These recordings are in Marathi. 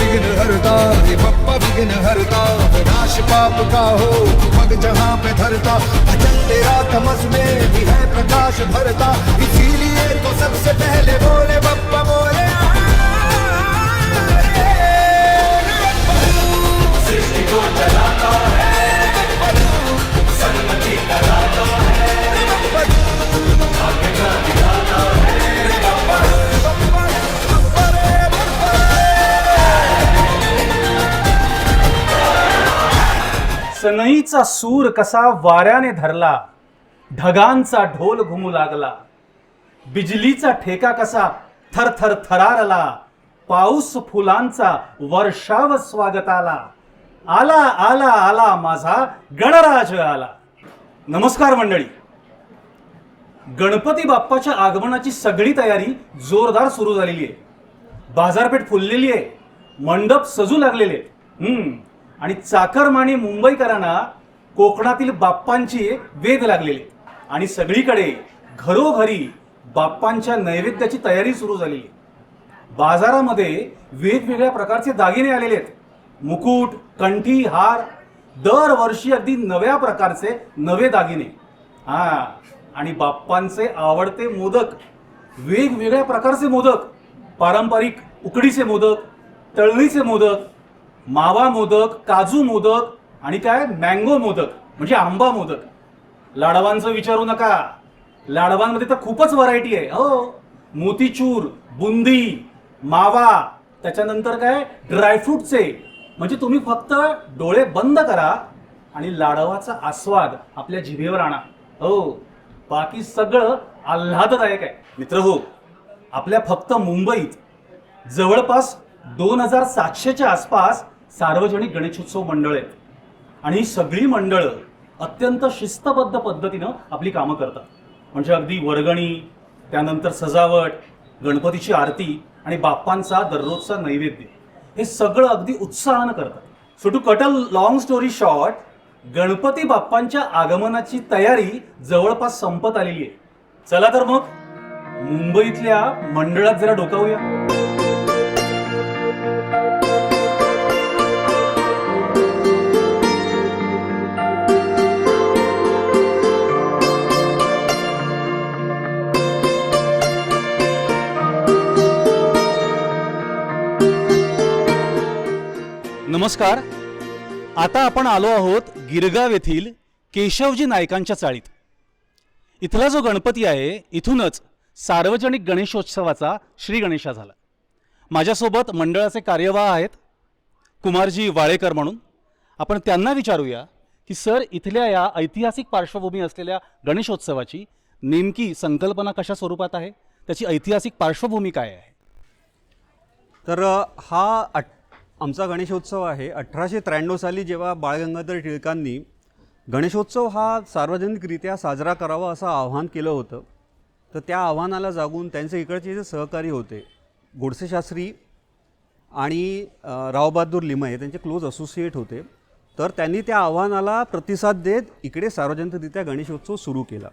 विघ्न हरता हे पाप का हो? पग जहाँ पे धरता भजन तेरा तमस में भी है प्रकाश भरता। इसीलिए तो सबसे पहले बोले बप्पा बोले सृष्टि को सनईचा सूर कसा वाऱ्याने धरला ढगांचा ढोल घुमू लागला बिजलीचा ठेका कसा थरथर थरारला पाऊस फुलांचा वर्षाव स्वागताला आला आला आला माझा गणराज आला. नमस्कार मंडळी. गणपती बाप्पाच्या आगमनाची सगळी तयारी जोरदार सुरू झालेली आहे. बाजारपेठ फुललेली आहे. मंडप सजू लागलेले आहेत. आणि चाकरमानी मुंबईकरांना कोकणातील बाप्पांची वेध लागलेली आणि सगळीकडे घरोघरी बाप्पांच्या नैवेद्याची तयारी सुरू झालेली आहे. बाजारामध्ये वेगवेगळ्या प्रकारचे दागिने आलेले आहेत. मुकुट कंठी हार दरवर्षी अगदी नव्या प्रकारचे नवे दागिने. हां. आणि बाप्पांचे आवडते मोदक वेगवेगळ्या प्रकारचे मोदक पारंपरिक उकडीचे मोदक तळणीचे मोदक मावा मोदक काजू मोदक आणि काय? मँगो मोदक म्हणजे आंबा मोदक. लाडवांचं विचारू नका. लाडवांमध्ये तर खूपच व्हरायटी आहे. हो. मोतीचूर बुंदी मावा त्याच्यानंतर काय? ड्रायफ्रूटचे म्हणजे तुम्ही फक्त डोळे बंद करा आणि लाडवाचा आस्वाद आपल्या जिभेवर आणा. हो. बाकी सगळं आल्हाददायक आहे. मित्र हो आपल्या फक्त मुंबईत जवळपास दोन हजार सातशेच्या आसपास सार्वजनिक गणेशोत्सव मंडळ आहेत. आणि ही सगळी मंडळं अत्यंत शिस्तबद्ध पद्धतीनं आपली कामं करतात. म्हणजे अगदी वर्गणी त्यानंतर सजावट गणपतीची आरती आणि बाप्पांचा दररोजचा नैवेद्य. हे सगळं अगदी उत्साहानं करतात. So to cut a long story short Ganpati बाप्पांच्या आगमनाची तयारी जवळपास संपत आलेली आहे. चला तर मग मुंबईतल्या मंडळात जरा डोकावूया. नमस्कार. आता आपण आलो आहोत गिरगाव येथील केशवजी नायकांच्या चाळीत. इथला जो गणपती आहे इथूनच सार्वजनिक गणेशोत्सवाचा श्री गणेशा झाला. माझ्यासोबत मंडळाचे कार्यवाह आहेत कुमारजी वाळेकर म्हणून. आपण त्यांना विचारूया की सर इथल्या या ऐतिहासिक पार्श्वभूमी असलेल्या गणेशोत्सवाची नेमकी संकल्पना कशा स्वरूपात आहे? त्याची ऐतिहासिक पार्श्वभूमी काय आहे? तर हा अट आमचा गणेशोत्सव आहे. अठराशे त्र्याण्णव साली जेव्हा बाळ गंगाधर टिळकांनी गणेशोत्सव हा सार्वजनिकरित्या साजरा करावा असं आव्हान केलं होतं तर त्या आव्हानाला जागून त्यांचे इकडचे जे सहकारी होते गोडसे शास्त्री आणि रावबहादूर लिमये त्यांचे क्लोज असोसिएट होते तर त्यांनी त्या आव्हानाला प्रतिसाद देत इकडे सार्वजनिकरित्या गणेशोत्सव सुरू केला.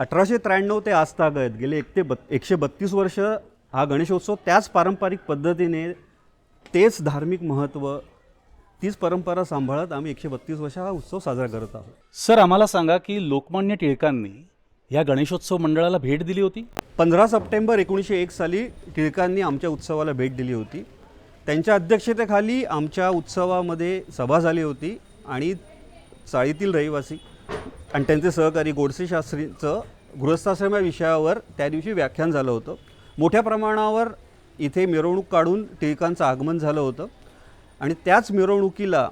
अठराशे त्र्याण्णव ते आजतागत गेले एक ते बत् एकशे बत्तीस वर्ष हा गणेशोत्सव त्याच पारंपरिक पद्धतीने तेच धार्मिक महत्त्व तीच परंपरा सांभाळत आम्ही एकशे बत्तीस वर्ष हा उत्सव साजरा करत आहोत. सर आम्हाला सांगा की लोकमान्य टिळकांनी या गणेशोत्सव मंडळाला भेट दिली होती? पंधरा सप्टेंबर एकोणीसशे एक साली टिळकांनी आमच्या उत्सवाला भेट दिली होती. त्यांच्या अध्यक्षतेखाली आमच्या उत्सवामध्ये सभा झाली होती आणि चाळीतील रहिवासी आणि त्यांचे सहकारी गोडसे शास्त्रींचं गृहस्थाश्रम या विषयावर त्या दिवशी व्याख्यान झालं होतं. मोठ्या प्रमाणावर इथे मिरवणूक काढून टिळकांचं आगमन झालं होतं. आणि त्याच मिरवणुकीला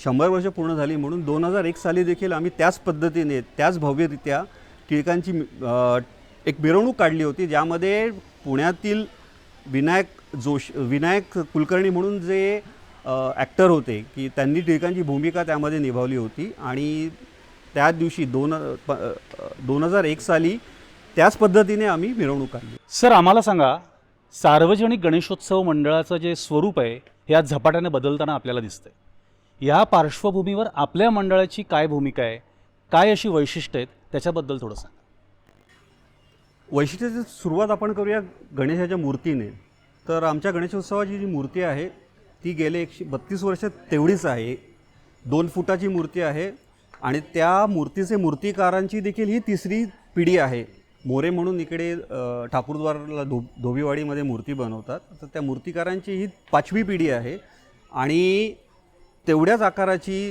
शंभर वर्ष पूर्ण झाली म्हणून दोन हजार एक साली देखील आम्ही त्याच पद्धतीने त्याच भव्यरित्या टिळकांची एक मिरवणूक काढली होती ज्यामध्ये पुण्यातील विनायक जोश विनायक कुलकर्णी म्हणून जे ॲक्टर होते की त्यांनी टिळकांची भूमिका त्यामध्ये निभावली होती. आणि त्या दिवशी दोन दोन हजार एक साली त्याच पद्धतीने आम्ही मिरवणूक काढली. सर आम्हाला सांगा सार्वजनिक गणेशोत्सव मंडळाचं जे स्वरूप आहे हे आज झपाट्याने बदलताना आपल्याला दिसतंय. या पार्श्वभूमीवर आपल्या मंडळाची काय भूमिका आहे काय अशी वैशिष्ट्य आहेत त्याच्याबद्दल थोडं सांगा. वैशिष्ट्याची सुरुवात आपण करूया गणेशाच्या मूर्तीने. तर आमच्या गणेशोत्सवाची जी मूर्ती आहे ती गेले एकशे बत्तीस वर्ष तेवढीच आहे. दोन फुटाची मूर्ती आहे आणि त्या मूर्तीचे मूर्तिकारांची देखील ही तिसरी पिढी आहे. मोरे म्हणून इकडे ठाकूरद्वारला धो धोबीवाडीमध्ये मूर्ती बनवतात. तर त्या मूर्तिकारांची ही पाचवी पिढी आहे आणि तेवढ्याच आकाराची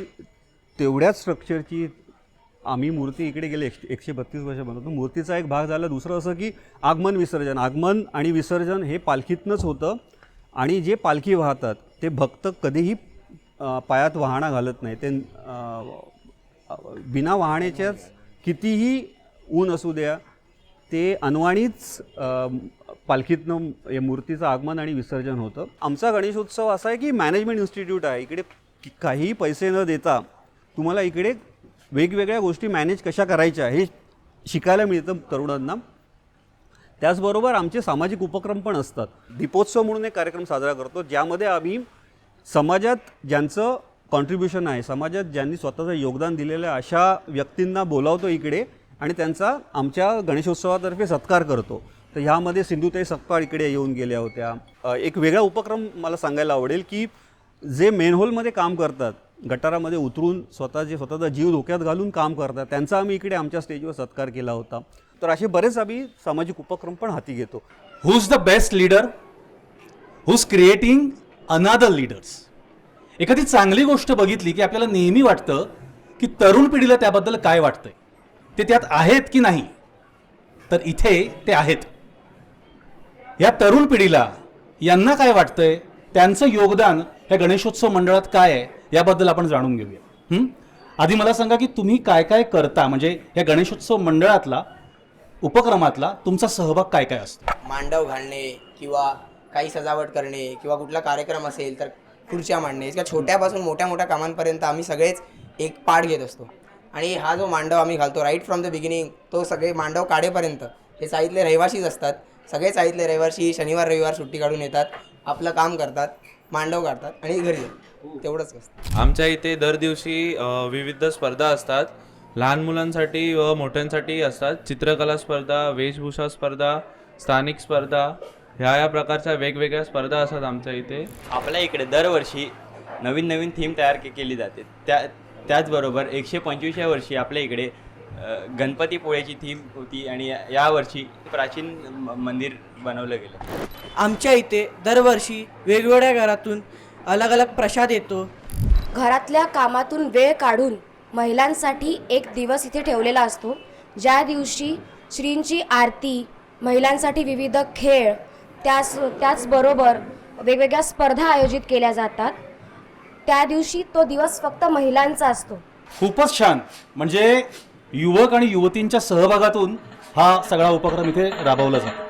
तेवढ्याच स्ट्रक्चरची आम्ही मूर्ती इकडे गेले एकशे एकशे बत्तीस वर्ष बनवतो. मूर्तीचा एक भाग झाला. दुसरं असं की आगमन विसर्जन. आगमन आणि विसर्जन हे पालखीतनंच होतं आणि जे पालखी वाहतात ते भक्त कधीही पायात वाहणा घालत नाही. ते बिना वाहण्याच्याच कितीही ऊन असू द्या ते अनवाणीच पालखीतनं या मूर्तीचं आगमन आणि विसर्जन होतं. आमचा गणेशोत्सव असा आहे की मॅनेजमेंट इन्स्टिट्यूट आहे. इकडे काही काहीही पैसे न देता तुम्हाला इकडे वेगवेगळ्या गोष्टी मॅनेज कशा करायच्या हे शिकायला मिळतं तरुणांना. त्याचबरोबर आमचे सामाजिक उपक्रम पण असतात. दीपोत्सव म्हणून एक कार्यक्रम साजरा करतो ज्यामध्ये आम्ही समाजात ज्यांचं कॉन्ट्रीब्युशन आहे समाजात ज्यांनी स्वतःचं योगदान दिलेलं आहे अशा व्यक्तींना बोलावतो इकडे. आणि त्यांचा आमच्या गणेशोत्सवातर्फे सत्कार करतो. तर ह्यामध्ये सिंधुताई सकपाळ इकडे येऊन गेल्या होत्या. एक वेगळा उपक्रम मला सांगायला आवडेल की जे मेनहोलमध्ये काम करतात गटारामध्ये उतरून स्वतःचे स्वतःचा जीव धोक्यात घालून काम करतात त्यांचा आम्ही इकडे आमच्या स्टेजवर सत्कार केला होता. तर असे बरेच आम्ही सामाजिक उपक्रम पण हाती घेतो. Who's the best leader who's creating another leaders एखादी चांगली गोष्ट बघितली की आपल्याला नेहमी वाटतं की तरुण पिढीला त्याबद्दल काय वाटतंय? ते त्यात आहेत की नाही? तर इथे ते आहेत. या तरुण पिढीला यांना काय वाटतंय? त्यांचं योगदान या गणेशोत्सव मंडळात काय आहे? याबद्दल आपण जाणून घेऊया. आधी मला सांगा की तुम्ही काय काय करता? म्हणजे या गणेशोत्सव मंडळातला उपक्रमातला तुमचा सहभाग काय काय असतो? मांडव घालणे किंवा काही सजावट करणे किंवा कुठला कार्यक्रम असेल तर खुर्च्या मांडणे. किंवा छोट्यापासून मोठ्या मोठ्या कामांपर्यंत आम्ही सगळेच एक पाठ घेत असतो. आणि हा जो मांडव आम्ही घालतो राईट फ्रॉम द बिगिनिंग तो सगळे मांडव काढेपर्यंत हे साईतले रहिवाशीच असतात. सगळे साईतले रहिवाशी शनिवार रविवार सुट्टी काढून येतात आपलं काम करतात मांडव काढतात आणि घरी येतात. तेवढंच असतं. आमच्या इथे दर दिवशी विविध स्पर्धा असतात. लहान मुलांसाठी व मोठ्यांसाठी असतात. चित्रकला स्पर्धा वेशभूषा स्पर्धा स्थानिक स्पर्धा ह्या या प्रकारच्या वेगवेगळ्या स्पर्धा असतात आमच्या इथे. आपल्या इकडे दरवर्षी नवीन नवीन थीम तयार के केली जाते. त्या त्याचबरोबर एकशे पंचवीसव्या वर्षी आपल्या इकडे अ, गणपतीपोळ्याची थीम होती आणि या- यावर्षी प्राचीन म- मंदिर बनवलं गेलं. आमच्या इथे दरवर्षी वेगवेगळ्या घरातून अलग अलग प्रसाद येतो. घरातल्या कामातून वेळ काढून महिलांसाठी एक दिवस इथे ठेवलेला असतो. ज्या दिवशी श्रींची आरती महिलांसाठी विविध खेळ त्याच त्याचबरोबर वेगवेगळ्या स्पर्धा आयोजित केल्या जातात. त्या दिवशी तो दिवस फक्त महिलांचा असतो. खूपच छान. म्हणजे युवक आणि युवतींच्या सहभागातून हा सगळा उपक्रम इथे राबवला जातो.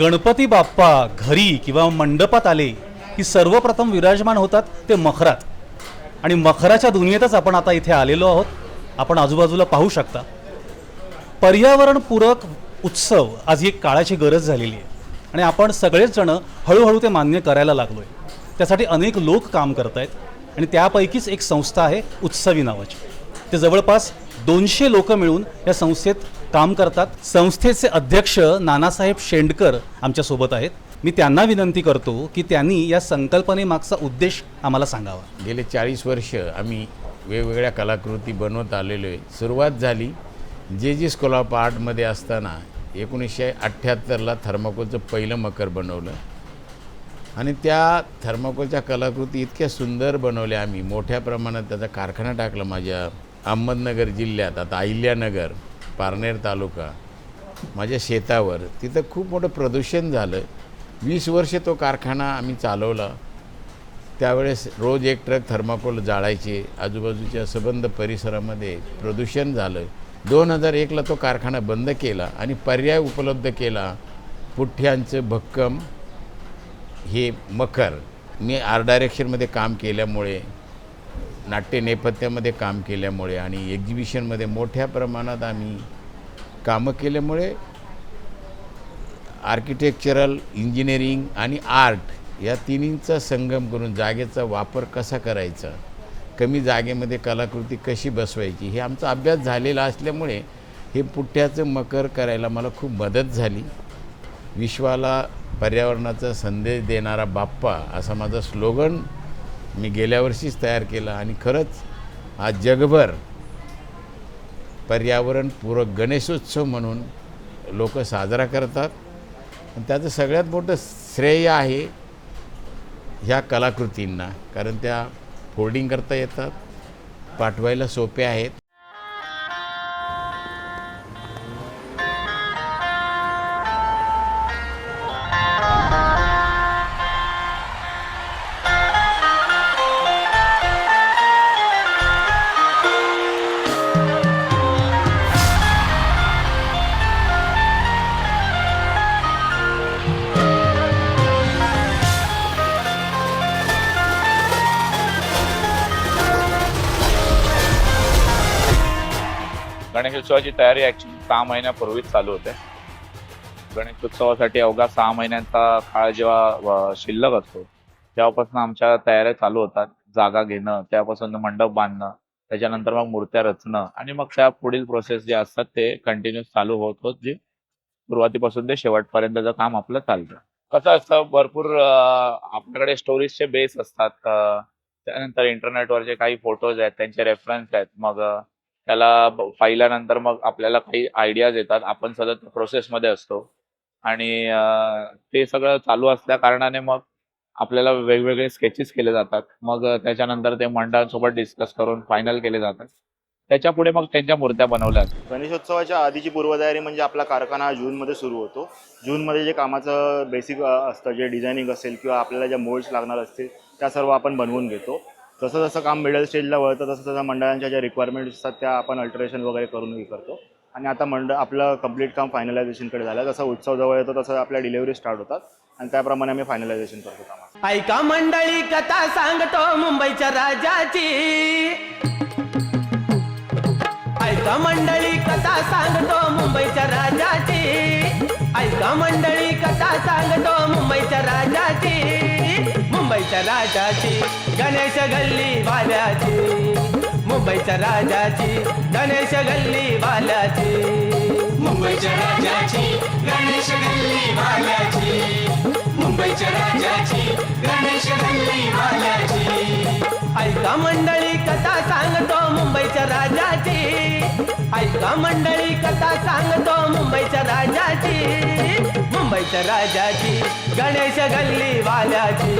गणपती बाप्पा घरी किंवा मंडपात आले की सर्वप्रथम विराजमान होतात ते मखरात. आणि मखराच्या दुनियेतच आपण आता इथे आलेलो आहोत. आपण आजूबाजूला पाहू शकता. पर्यावरणपूरक उत्सव आज ही एक काळाची गरज झालेली आहे. आणि आपण सगळेच जण हळूहळू ते मान्य करायला लागलो आहे त्यासाठी अनेक लोक काम करत आहेत आणि त्यापैकीच एक संस्था आहे उत्सवी नावाची. ते जवळपास दोनशे लोक मिळून या संस्थेत काम करतात. संस्थेचे अध्यक्ष नानासाहेब शेंडकर आमच्यासोबत आहेत. मी त्यांना विनंती करतो की त्यांनी या संकल्पनेमागचा उद्देश आम्हाला सांगावा. गेले चाळीस वर्ष आम्ही वेगवेगळ्या कलाकृती बनवत आलेलो आहे सुरुवात झाली जे जे स्कूल ऑफ आर्टमध्ये असताना एकोणीसशे अठ्ठ्याहत्तरला थर्माकोलचं पहिलं मकर बनवलं. आणि त्या थर्माकोलच्या कलाकृती इतक्या सुंदर बनवल्या आम्ही. मोठ्या प्रमाणात त्याचा कारखाना टाकला माझ्या अहमदनगर जिल्ह्यात आता अहिल्यानगर. पारनेर तालुका माझ्या शेतावर तिथं खूप मोठं प्रदूषण झालं. वीस वर्ष तो कारखाना आम्ही चालवला. त्यावेळेस रोज एक ट्रक थर्माकोल जाळायचे. आजूबाजूच्या सबंध परिसरामध्ये प्रदूषण झालं. दोन हजार एकला तो कारखाना बंद केला आणि पर्याय उपलब्ध केला. पुठ्ठ्यांचं भक्कम हे मखर. मी आर्ट डायरेक्शनमध्ये काम केल्यामुळे नाट्य नेपथ्यामध्ये काम केल्यामुळे आणि एक्झिबिशनमध्ये मोठ्या प्रमाणात आम्ही कामं केल्यामुळे आर्किटेक्चरल इंजिनिअरिंग आणि आर्ट या तिन्हींचा संगम करून जागेचा वापर कसा करायचा कमी जागेमध्ये कलाकृती कशी बसवायची हे आमचा अभ्यास झालेला असल्यामुळे हे पुठ्ठ्याचं मकर करायला मला खूप मदत झाली. विश्वाला पर्यावरणाचा संदेश देणारा बाप्पा असा माझा स्लोगन मी गेल्या वर्षीच तयार केला आणि खरंच आज जगभर पर्यावरणपूरक गणेशोत्सव म्हणून लोक साजरा करतात. आणि त्याचं सगळ्यात मोठं श्रेय आहे ह्या कलाकृतींना कारण त्या फोल्डिंग करता येतात पाठवायला सोप्या आहेत. गणेशोत्सवाची तयारी ॲक्च्युली सहा महिन्यापूर्वीच चालू होते. गणेशोत्सवासाठी अवघा सहा महिन्यांचा काळ जेव्हा शिल्लक असतो तेव्हापासून आमच्या तयाऱ्या चालू होतात. जागा घेणं त्यापासून मंडप बांधणं त्याच्यानंतर मग मूर्त्या रचणं आणि मग त्या पुढील प्रोसेस जे असतात ते कंटिन्यूस चालू होत होत जे सुरुवातीपासून ते शेवटपर्यंतचं काम आपलं चालतं. कसं असतं भरपूर आपल्याकडे स्टोरीजचे बेस असतात. त्यानंतर इंटरनेटवर जे काही फोटोज आहेत त्यांचे रेफरन्स आहेत. मग त्याला पाहिल्यानंतर मग आपल्याला काही आयडियाज येतात. आपण सतत प्रोसेसमध्ये असतो. आणि ते सगळं चालू असल्या कारणाने मग आपल्याला वेगवेगळे स्केचेस केले जातात. मग त्याच्यानंतर ते मंडळांसोबत डिस्कस करून फायनल केले जातात. त्याच्या पुढे मग त्यांच्या मूर्त्या बनवल्या जातात. गणेशोत्सवाच्या आधीची पूर्वतयारी म्हणजे आपला कारखाना जून जूनमध्ये सुरू होतो. जूनमध्ये जे कामाचं बेसिक असतं जे डिझायनिंग असेल किंवा आपल्याला ज्या मोल्ड्स लागणार असतील त्या सर्व आपण बनवून घेतो. जसं जसं काम मिडल स्टेजला वळतं तसं तसं मंडळांच्या ज्या रिक्वायरमेंट्स असतात त्या आपण अल्टरेशन वगैरे करून हे करतो. आणि आता मंडळ आपलं कंप्लीट काम फायनलायझेशनकडे झालं. जसं उत्सव जवळ येतो तसं आपल्या डिलेवरी स्टार्ट होतात. आणि त्याप्रमाणे आम्ही फायनलायझेशन करतो कामाचं ऐका मंडळी कथा सांगतो मुंबईच्या राजाची. ऐका मंडळी कथा सांगतो मुंबईच्या राजाची. ऐका मंडळी कथा सांगतो मुंबईच्या राजाची. मुंबईच्या राजाची गणेश गल्ली वाल्याची. मुंबईच्या राजाची गणेश गल्ली वाल्याची. मुंबईच्या राजाची गणेश गल्ली वाल्याची. मुंबईच्या राजाची गणेश गल्ली वाल्याची. ऐका मंडळी कथा सांगतो मुंबईच्या राजाची. ऐका मंडळी कथा सांगतो मुंबईच्या राजाची. मुंबईच्या राजाची गणेश गल्ली वाल्याची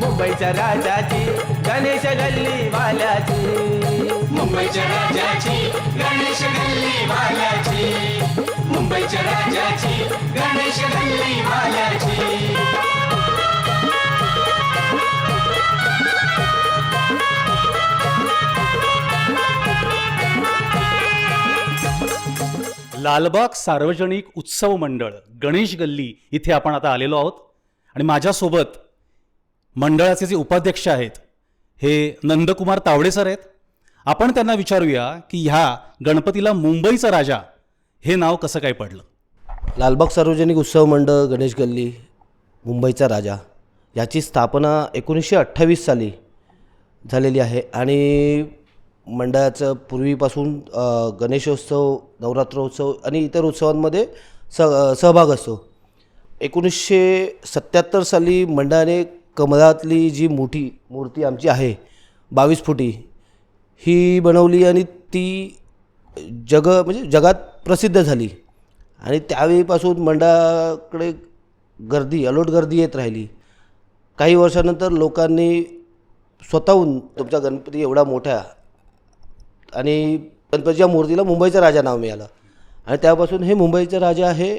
मुंबईच्या राजाची गणेश गल्ली वाल्याची मुंबईच्या राजाची गणेश गल्ली वाल्याची मुंबईच्या राजाची गणेश गल्ली वाल्याची लालबाग सार्वजनिक उत्सव मंडळ गणेश गल्ली इथे आपण आता आलेलो आहोत. आणि माझ्यासोबत मंडळाचे जे उपाध्यक्ष आहेत हे नंदकुमार तावडे सर आहेत. आपण त्यांना विचारूया की ह्या गणपतीला मुंबईचा राजा हे नाव कसं काय पडलं? लालबाग सार्वजनिक उत्सव मंडळ गणेश गल्ली मुंबईचा राजा याची स्थापना एकोणीसशे अठ्ठावीस साली झालेली आहे. आणि मंडळाचं पूर्वीपासून गणेशोत्सव नवरात्रोत्सव आणि इतर उत्सवांमध्ये स सहभाग असतो. एकोणीसशे सत्त्याहत्तर साली मंडळाने कमळातली जी मोठी मूर्ती आमची आहे बावीस फुटी ही बनवली आणि ती जग म्हणजे जगात प्रसिद्ध झाली. आणि त्यावेळीपासून मंडळाकडे गर्दी अलोट गर्दी येत राहिली. काही वर्षानंतर लोकांनी स्वतःहून तुमचा गणपती एवढा मोठा आणि गणपतीच्या मूर्तीला मुंबईचा राजा नाव मिळालं. आणि त्यापासून हे मुंबईचा राजा आहे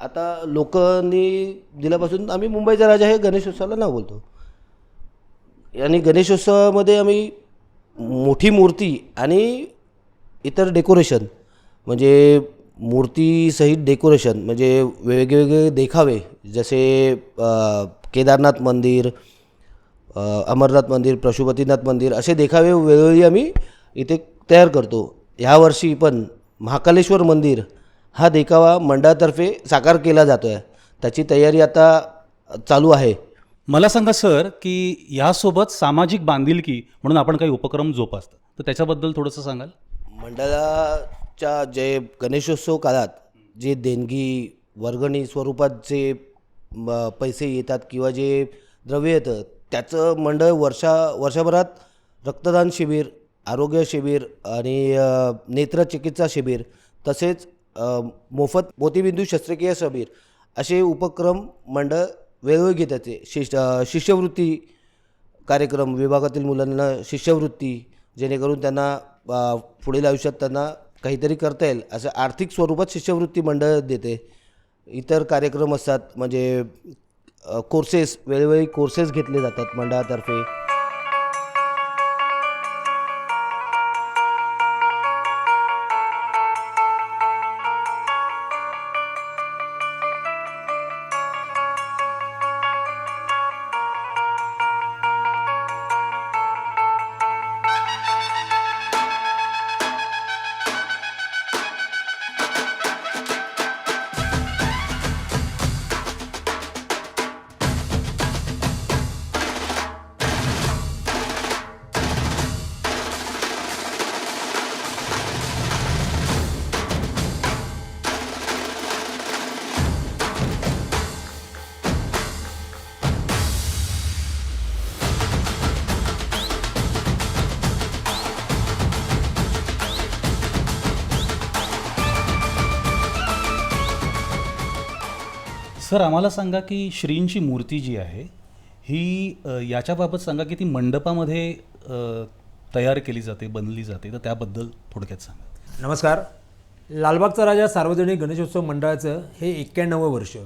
आता लोकांनी दिल्यापासून आम्ही मुंबईचा राजा हे गणेशोत्सवाला नाव बोलतो. आणि गणेशोत्सवामध्ये आम्ही मोठी मूर्ती आणि इतर डेकोरेशन म्हणजे मूर्तीसहित डेकोरेशन म्हणजे वेगवेगळे देखावे जसे केदारनाथ मंदिर अमरनाथ मंदिर पशुपतीनाथ मंदिर असे देखावे वेळोवेळी आम्ही इथे तयार करतो. ह्यावर्षी पण महाकालेश्वर मंदिर हा देखावा मंडळातर्फे साकार केला जातो आहे त्याची तयारी आता चालू आहे. मला सांगा सर की यासोबत सामाजिक बांधिलकी म्हणून आपण काही उपक्रम जोपासतात तर त्याच्याबद्दल थोडंसं सांगाल? मंडळाच्या जे गणेशोत्सव काळात जे देणगी वर्गणी स्वरूपात जे पैसे येतात किंवा जे द्रव्य येतं त्याचं मंडळ वर्षा वर्षभरात रक्तदान शिबिर आरोग्य शिबिर आणि नेत्रचिकित्सा शिबिर तसेच मोफत मोतीबिंदू शस्त्रक्रिया शिबिर असे उपक्रम मंडळ वेळोवेळी घेत येते शिष शिष्यवृत्ती कार्यक्रम विभागातील मुलांना शिष्यवृत्ती जेणेकरून त्यांना पुढील आयुष्यात त्यांना काहीतरी करता येईल असं आर्थिक स्वरूपात शिष्यवृत्ती मंडळ देते. इतर कार्यक्रम असतात म्हणजे कोर्सेस वेळोवेळी कोर्सेस घेतले जातात मंडळातर्फे. सर आम्हाला सांगा की श्रींची मूर्ती जी आहे ही अ, याच्याबाबत सांगा की ती मंडपामध्ये अ, तयार केली जाते बनली जाते. तर त्याबद्दल थोडक्यात सांगा. नमस्कार. लालबागचा राजा सार्वजनिक गणेशोत्सव मंडळाचं हे एक्क्याण्णवं वर्ष.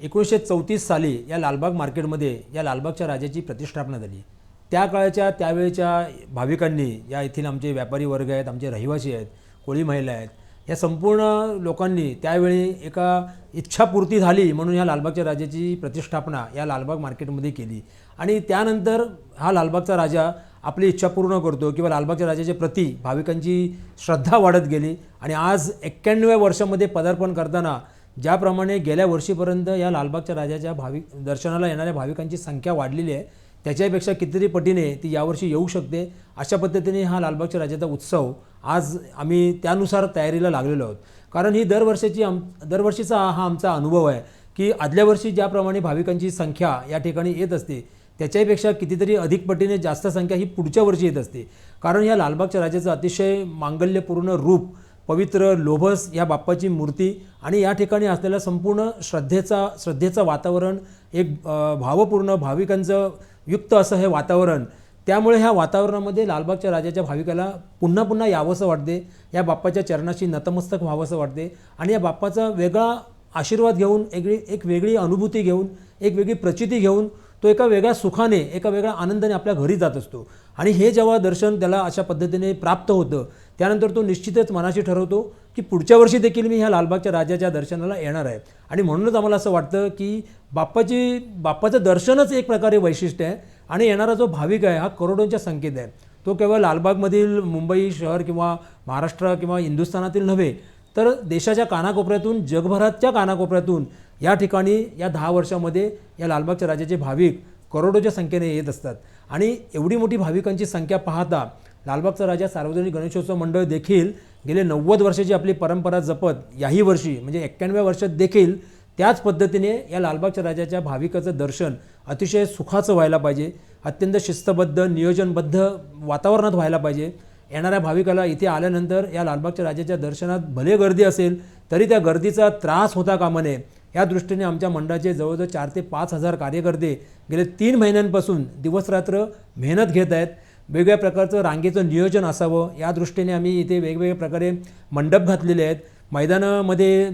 एकोणीसशे चौतीस साली या लालबाग मार्केटमध्ये या लालबागच्या राजाची प्रतिष्ठापना झाली. त्या काळाच्या त्यावेळच्या भाविकांनी या येथील आमचे व्यापारी वर्ग आहेत आमचे रहिवासी आहेत कोळी महिला आहेत या संपूर्ण लोकांनी त्यावेळी एका इच्छापूर्ती झाली म्हणून या लालबागच्या राजाची प्रतिष्ठापना या लालबाग मार्केटमध्ये केली. आणि त्यानंतर हा लालबागचा राजा आपली इच्छा पूर्ण करतो किंवा लालबागच्या राजाचे प्रती भाविकांची श्रद्धा वाढत गेली. आणि आज एक्क्याण्णव्या वर्षामध्ये पदार्पण करताना ज्याप्रमाणे गेल्या वर्षीपर्यंत या लालबागच्या राजाच्या भाविक दर्शनाला येणाऱ्या भाविकांची संख्या वाढलेली आहे. त्याच्यापेक्षा कितीतरी पटीने ती यावर्षी येऊ शकते. अशा पद्धतीने हा लालबागच्या राजाचा उत्सव आज आम्ही त्यानुसार तयारीला लागलेलो आहोत. कारण ही दरवर्षाची आम दरवर्षीचा हा आमचा अनुभव आहे की आदल्या वर्षी ज्याप्रमाणे भाविकांची संख्या या ठिकाणी येत असते त्याच्यापेक्षा कितीतरी अधिक पटीने जास्त संख्या ही पुढच्या वर्षी येत असते. कारण या लालबागच्या राजाचं अतिशय मांगल्यपूर्ण रूप पवित्र लोभस या बाप्पाची मूर्ती आणि या ठिकाणी असलेला संपूर्ण श्रद्धेचा श्रद्धेचं वातावरण एक भावपूर्ण भाविकांचं युक्त असं हे वातावरण. त्यामुळे ह्या वातावरणामध्ये लालबागच्या राजाच्या भाविकाला पुन्हा पुन्हा यावंसं वाटते. या बाप्पाच्या चरणाशी नतमस्तक व्हावंसं वाटते. आणि या बाप्पाचा वेगळा आशीर्वाद घेऊन वेगळी एक वेगळी अनुभूती घेऊन एक वेगळी प्रचिती घेऊन तो एका वेगळ्या सुखाने एका वेगळ्या आनंदाने आपल्या घरी जात असतो. आणि हे जेव्हा दर्शन त्याला अशा पद्धतीने प्राप्त होतं त्यानंतर तो निश्चितच मनाशी ठरवतो की पुढच्या वर्षी देखील मी ह्या लालबागच्या राजाच्या दर्शनाला येणार आहे. आणि म्हणूनच आम्हाला असं वाटतं की बाप्पाची बाप्पाचं दर्शनच एक प्रकारे वैशिष्ट्य आहे आणि येणारा जो भाविक आहे हा करोडोंच्या संख्येत आहे. तो केवळ लालबागमधील मुंबई शहर किंवा महाराष्ट्र किंवा हिंदुस्थानातील नव्हे तर देशाच्या कानाकोपऱ्यातून जगभराच्या कानाकोपऱ्यातून या ठिकाणी या दहा वर्षामध्ये या लालबागच्या राजाचे भाविक करोडोच्या संख्येने येत असतात. आणि एवढी मोठी भाविकांची संख्या पाहता लालबागचा राजा सार्वजनिक गणेशोत्सव मंडळ देखील गेले नव्वद वर्षाची आपली परंपरा जपत याही वर्षी म्हणजे एक्क्याण्णव्या वर्षात देखील त्याच पद्धतीने या लालबागच्या राजाच्या भाविकाचं दर्शन अतिशय सुखाचं व्हायला पाहिजे अत्यंत शिस्तबद्ध नियोजनबद्ध वातावरणात व्हायला पाहिजे. येणाऱ्या भाविकाला इथे आल्यानंतर या लालबागच्या राजाच्या दर्शनात भले गर्दी असेल तरी त्या गर्दीचा त्रास होता कामा नये. या दृष्टीने आमच्या मंडळाचे जवळजवळ चार ते पाच हजार कार्यकर्ते गेले तीन महिन्यांपासून दिवसरात्र मेहनत घेत आहेत. वेगवेगळ्या प्रकारचं रांगेचं नियोजन असावं. या दृष्टीने आम्ही इथे वेगवेगळ्या प्रकारे मंडप घातलेले आहेत. मैदानामध्ये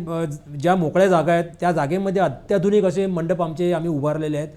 ज्या मोकळ्या जागा आहेत त्या जागेमध्ये अत्याधुनिक असे मंडप आमचे आम्ही उभारलेले आहेत.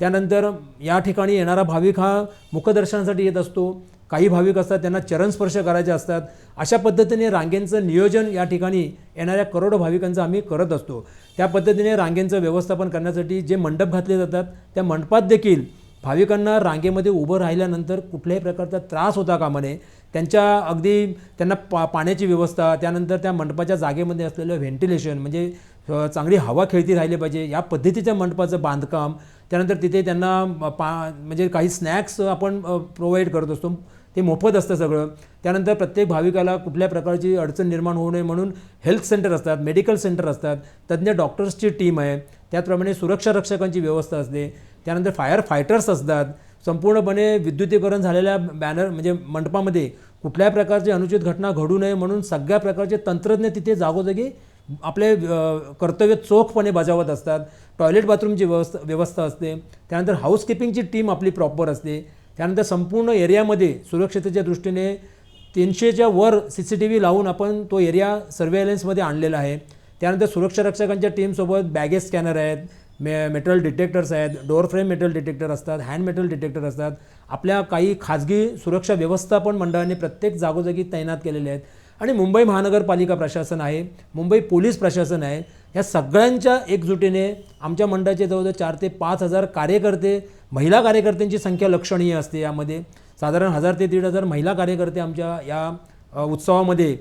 त्यानंतर या ठिकाणी येणारा भाविक हा मुखदर्शनासाठी येत असतो. काही भाविक असतात त्यांना चरणस्पर्श करायचे असतात. अशा पद्धतीने रांगेंचं नियोजन या ठिकाणी येणाऱ्या करोडो भाविकांचं आम्ही करत असतो. त्या पद्धतीने रांगेंचं व्यवस्थापन करण्यासाठी जे मंडप घातले जातात त्या मंडपात देखील भाविकांना रांगेमध्ये उभं राहिल्यानंतर कुठल्याही प्रकारचा त्रास होता कामा नये. त्यांच्या अगदी त्यांना पा पाण्याची व्यवस्था त्यानंतर त्या मंडपाच्या जागेमध्ये असलेलं व्हेंटिलेशन म्हणजे चांगली हवा खेळती राहिली पाहिजे या पद्धतीच्या मंडपाचं बांधकाम त्यानंतर तिथे त्यांना पा म्हणजे काही स्नॅक्स आपण प्रोव्हाइड करत असतो. ते मोफत असतं सगळं. त्यानंतर प्रत्येक भाविकाला कुठल्या प्रकारची अडचण निर्माण होऊ नये म्हणून हेल्थ सेंटर असतात मेडिकल सेंटर असतात. तज्ज्ञ डॉक्टर्सची टीम आहे. त्याचप्रमाणे सुरक्षा रक्षकांची व्यवस्था असते. त्यानंतर फायर फायटर्स असतात. संपूर्णपणे विद्युतीकरण झालेल्या बॅनर म्हणजे मंडपामध्ये कुठल्याही प्रकारची अनुचित घटना घडू नये म्हणून सगळ्या प्रकारचे तंत्रज्ञ तिथे जागोजागी आपले कर्तव्य चोखपणे बजावत असतात. टॉयलेट बाथरूमची व्यवस्था व्यवस्था असते. त्यानंतर हाऊसकीपिंगची टीम आपली प्रॉपर असते. त्यानंतर संपूर्ण एरियामध्ये सुरक्षिततेच्या दृष्टीने तीनशेच्या वर सी सी टी व्ही लावून आपण तो एरिया सर्वेलन्समध्ये आणलेला आहे. त्यानंतर सुरक्षा रक्षकांच्या टीमसोबत बॅगेज स्कॅनर आहेत मे मेटल डिटेक्टर्स आहेत डोअर फ्रेम मेटल डिटेक्टर असतात हँड मेटल डिटेक्टर असतात. आपल्या काही खाजगी सुरक्षा व्यवस्थापन मंडळाने प्रत्येक जागोजागी तैनात केलेले आहेत. आणि मुंबई महानगरपालिका प्रशासन आहे मुंबई पोलीस प्रशासन आहे. या सगळ्यांच्या एकजुटीने आमच्या मंडळाचे जवळजवळ चार ते पाच हजार कार्यकर्ते महिला कार्यकर्त्यांची संख्या लक्षणीय असते यामध्ये. साधारण हजार ते दीड हजार महिला कार्यकर्ते आमच्या या उत्सवामध्ये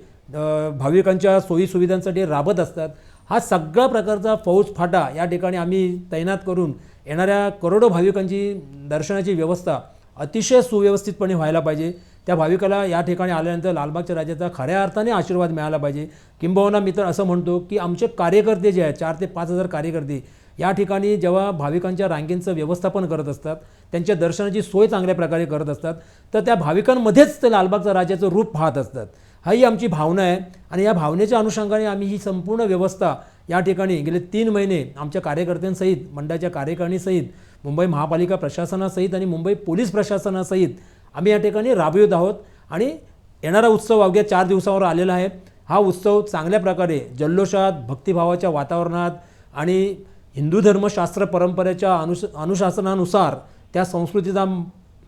भाविकांच्या सोयीसुविधांसाठी राबत असतात. हा सगळा प्रकारचा फौज फाटा या ठिकाणी आम्ही तैनात करून येणाऱ्या करोडो भाविकांची दर्शनाची व्यवस्था अतिशय सुव्यवस्थितपणे व्हायला पाहिजे. त्या भाविकाला या ठिकाणी आल्यानंतर लालबागच्या राजाचा खऱ्या अर्थाने आशीर्वाद मिळाला पाहिजे. किंबहुना मी तर असं म्हणतो की आमचे कार्यकर्ते जे आहेत चार ते पाच हजार कार्यकर्ते या ठिकाणी जेव्हा भाविकांच्या रांगेंचं व्यवस्थापन करत असतात त्यांच्या दर्शनाची सोय चांगल्या प्रकारे करत असतात तर त्या भाविकांमध्येच ते लालबागचं राजाचं रूप पाहत असतात. हा ही आमची भावना आहे आणि या भावनेच्या अनुषंगाने आम्ही ही संपूर्ण व्यवस्था या ठिकाणी गेले तीन महिने आमच्या कार्यकर्त्यांसहित मंडळाच्या कार्यकारिणीसहित मुंबई महापालिका प्रशासनासहित आणि मुंबई पोलीस प्रशासनासहित आम्ही या ठिकाणी राबवित आहोत. आणि येणारा उत्सव अवघ्या चार दिवसावर आलेला आहे. हा उत्सव चांगल्या प्रकारे जल्लोषात भक्तिभावाच्या वातावरणात आणि हिंदू धर्मशास्त्र परंपरेच्या अनुश अनुशासनानुसार त्या संस्कृतीचा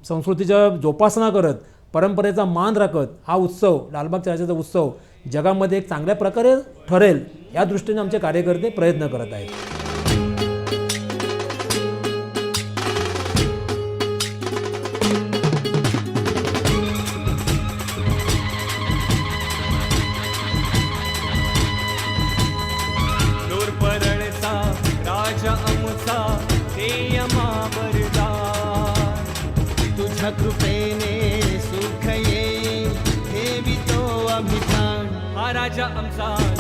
संस्कृतीच्या जोपासना करत परंपरेचा मान राखत हा उत्सव लालबाग चर्चेचा उत्सव जगामध्ये एक चांगल्या प्रकारे ठरेल या दृष्टीने आमचे कार्यकर्ते प्रयत्न करत आहेत. कृपेने सुख ये देवी तो अभिमान. हा राजा आमचा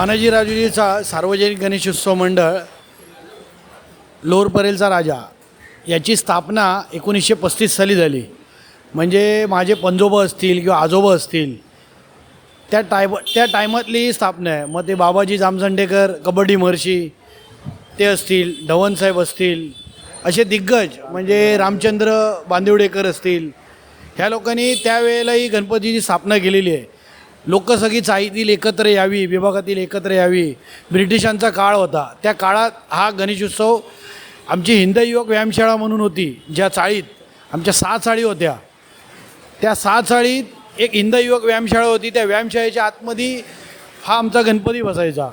मानाजीरावजीचा सार्वजनिक गणेशोत्सव मंडळ लोअर परेलचा राजा याची स्थापना एकोणीसशे पस्तीस साली झाली. म्हणजे माझे पंजोबा असतील किंवा आजोबा असतील त्या टायम त्या टायमातली स्थापना आहे. मग ते बाबाजी जामझंडेकर कबड्डी महर्षी ते असतील धवनसाहेब असतील असे दिग्गज म्हणजे रामचंद्र बांदिवडेकर असतील ह्या लोकांनी त्यावेळेलाही गणपतीची स्थापना केलेली आहे. लोक सगळी चाळीतील एकत्र यावी विभागातील एकत्र यावी. ब्रिटिशांचा काळ होता. त्या काळात हा गणेशोत्सव आमची हिंद युवक व्यायामशाळा म्हणून होती ज्या चाळीत आमच्या सहा चाळी होत्या. त्या सहा चाळीत एक हिंद युवक व्यायामशाळा होती. त्या व्यायामशाळेच्या आतमध्ये हा आमचा गणपती बसायचा.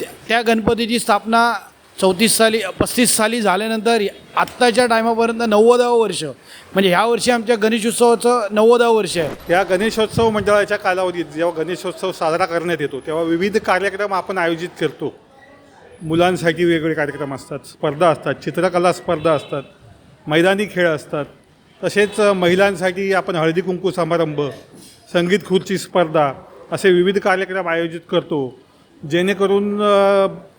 त्या- त्या गणपतीची स्थापना चौतीस साली पस्तीस साली झाल्यानंतर आत्ताच्या टायमापर्यंत नव्वदावं वर्ष. म्हणजे ह्या वर्षी आमच्या गणेशोत्सवाचं नव्वदावं वर्ष आहे. या गणेशोत्सव मंडळाच्या कालावधीत जेव्हा गणेशोत्सव साजरा करण्यात येतो तेव्हा विविध कार्यक्रम आपण आयोजित करतो. मुलांसाठी वेगवेगळे कार्यक्रम असतात स्पर्धा असतात चित्रकला स्पर्धा असतात मैदानी खेळ असतात. तसेच महिलांसाठी आपण हळदी कुंकू समारंभ संगीत खुर्ची स्पर्धा असे विविध कार्यक्रम आयोजित करतो जेणेकरून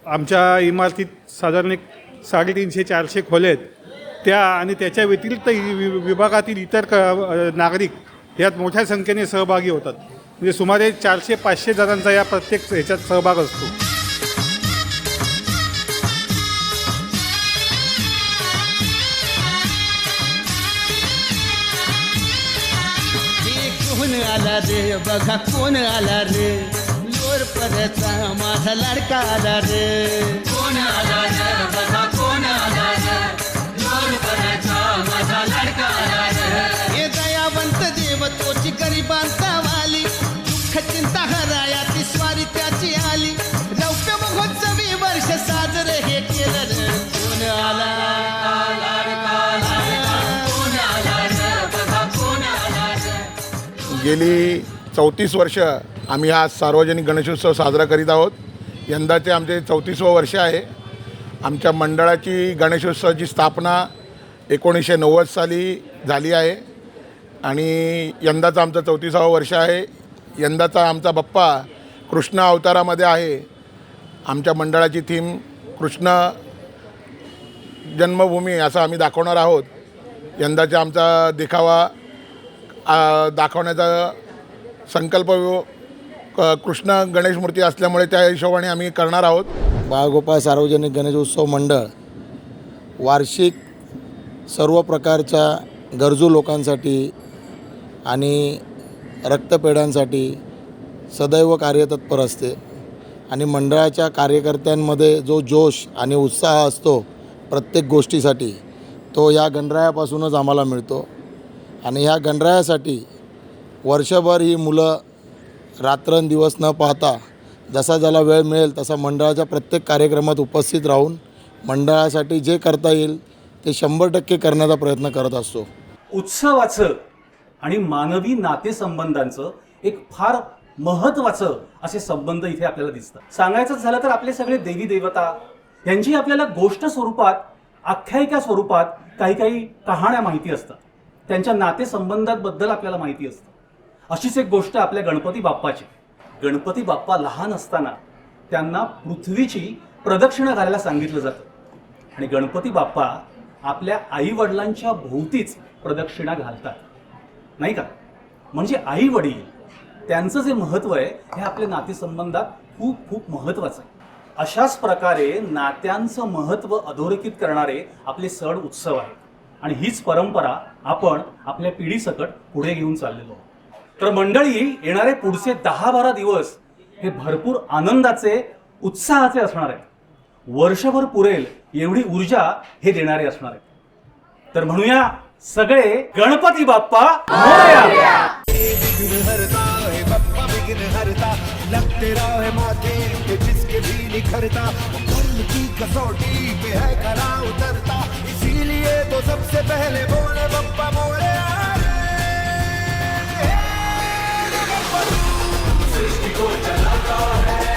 आमच्या इमारतीत साधारण एक साडेतीनशे चारशे खोल्या आहेत. त्या आणि त्याच्या व्यतिरिक्त वि- विभागातील इतर क नागरिक यात मोठ्या संख्येने सहभागी होतात. म्हणजे सुमारे चारशे पाचशे जणांचा या प्रत्येक ह्याच्यात सहभाग असतो. आला रे? बघा कोण आला रे? परचा माझा लाडका आला रे कोण आला बघा कोण आला रे लोर परचा माझा लाडका आला रे हे दयावंत देव तोची गरिबांचा वाली दुःख चिंता हराया ती स्वारी त्याची आली. रौप्य महोत्सवी वर्ष साजरे हे केलं रे. कोण आला लाडका आला रे? कोण आला रे बघा कोण आला रे गेली चौतीस वर्ष आम्ही हा सार्वजनिक गणेशोत्सव साजरा करीत आहोत. यंदाचे आमचे चौतीसवं वर्ष आहे. आमच्या मंडळाची गणेशोत्सवाची स्थापना एकोणीसशे नव्वद साली झाली आहे. आणि यंदाचं आमचं चौतीसावं वर्ष आहे. यंदाचा आमचा बाप्पा कृष्ण अवतारामध्ये आहे. आमच्या मंडळाची थीम कृष्ण जन्मभूमी असं आम्ही दाखवणार आहोत. यंदाचा आमचा देखावा दाखवण्याचा संकल्प क- कृष्ण गणेश मूर्ती असल्यामुळे त्या हिशोबाने आम्ही करणार आहोत. बाळगोपाळ सार्वजनिक गणेशोत्सव मंडळ वार्षिक सर्व प्रकारच्या गरजू लोकांसाठी आणि रक्तपेढ्यांसाठी सदैव कार्यतत्पर असते. आणि मंडळाच्या कार्यकर्त्यांमध्ये जो जोश आणि उत्साह असतो प्रत्येक गोष्टीसाठी तो या गणरायापासूनच आम्हाला मिळतो. आणि ह्या गणरायासाठी वर्षभर ही मुलं रात्रंदिवस न पाहता जसा ज्याला वेळ मिळेल तसा मंडळाच्या प्रत्येक कार्यक्रमात उपस्थित राहून मंडळासाठी जे करता येईल ते शंभर टक्के करण्याचा प्रयत्न करत असतो. उत्सवाचं आणि मानवी नातेसंबंधांचं एक फार महत्वाचं असे संबंध इथे आपल्याला दिसतात. सांगायचं झालं तर आपले सगळे देवी देवता यांची आपल्याला गोष्ट स्वरूपात आख्यायिका स्वरूपात काही काही कहाण्या माहिती असतात. त्यांच्या नातेसंबंधांबद्दल आपल्याला माहिती असतं. अशीच एक गोष्ट आपल्या गणपती बाप्पाची. गणपती बाप्पा लहान असताना त्यांना पृथ्वीची प्रदक्षिणा घालायला सांगितलं जातं. आणि गणपती बाप्पा आपल्या आई वडिलांच्या भोवतीच प्रदक्षिणा घालतात. नाही का? म्हणजे आई वडील त्यांचं जे महत्त्व आहे हे आपल्या नातेसंबंधात खूप खूप महत्वाचं आहे. अशाच प्रकारे नात्यांचं महत्त्व अधोरेखित करणारे आपले सण उत्सव आहेत. आणि हीच परंपरा आपण आपल्या पिढीसकट पुढे घेऊन चाललेलो आहोत. तर मंडळी येणारे पुढचे दहा बारा दिवस हे भरपूर आनंदाचे उत्साहाचे असणार आहेत. वर्षभर पुरेल एवढी ऊर्जा हे देणारे असणार आहेत. तर म्हणूया सगळे गणपती बाप्पा मोरया! विघ्न है माथे पे जिसके भी निखरता वो कर्म की कसौटी पे है करा उतरता? इसीलिए तो सबसे पहले बोले बप्पा मोया escucha la torre.